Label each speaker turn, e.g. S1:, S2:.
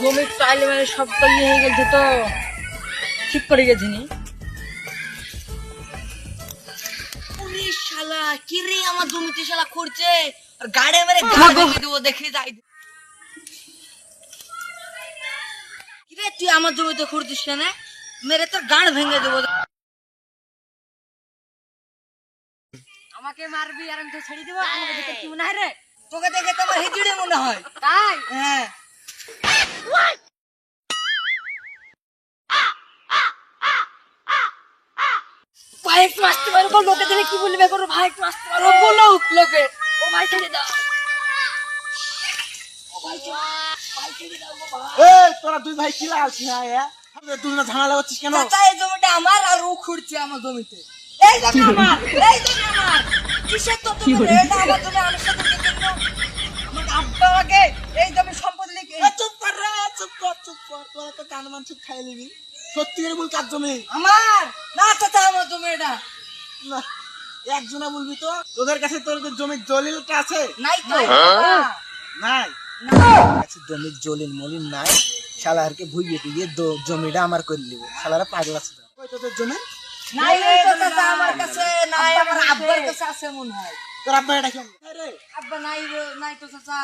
S1: জমির টাইল মানে সব তো ইয়ে হয়ে গেছে তো। ঠিক করে গেছি নি।
S2: শালা কি রে আমার জমিতে শালা করছে? আর গাড়ি মেরে গাড়ি ভেঙে দেবো দেখে যাই। কি রে তুই আমার জমিতে করছিস কেন? মেরে তোর গাড় ভেঙে দেবো।
S1: আমাকে মারবি আর আমি তো ছেড়ে দেবো আমাকে দেখে কি মনে হয় রে?
S2: তোকে দেখে তোমার হিজড়ে মনে হয়।
S1: তাই?
S2: হ্যাঁ।
S1: ভাইক মারতে পারব লোকে দিলে কি বলবে করো ভাইক মারতে পারব বলো লোকে। ও ভাই ছেড়ে দাও।
S3: এই তোরা দুই ভাই কি লাগছিস হ্যাঁ তুই না ঝামেলা করছিস কেন?
S2: চাচা এই জমিটা আমার আর ও খুঁড়ছে আমার জমিতে। এই জমি আমার এই জমি আমার। কিসের তো তুমি এটা আমার জমি আমি সাথে জন্য আমার আব্বা আমাকে এই জমি সম্পত্তি লিখে
S3: চুপ কর রে চুপ কর চুপ কর। তোরা তো কান মান চুপ খাই নিবি সত্যি করে বল কার জমি?
S2: আমার? না চাচা এটা।
S3: একজনা বলবি তো? তোদের কাছে তোর জমির দলিলটা আছে?
S2: নাই তো।
S3: নাই? জমির জলিল মলিন নাই। শালারকে ভুইয়ে টুইয়ে দ- জমিটা আমার করে নিব। শালারা পাগল আছে তোদের জমি?
S2: নাই তো আমার কাছে নাই আমার আব্বার কাছে আছে মনে হয়।
S3: তোর আব্বা এটা কেমন
S2: আব্বা নাই নাই তো চাচা।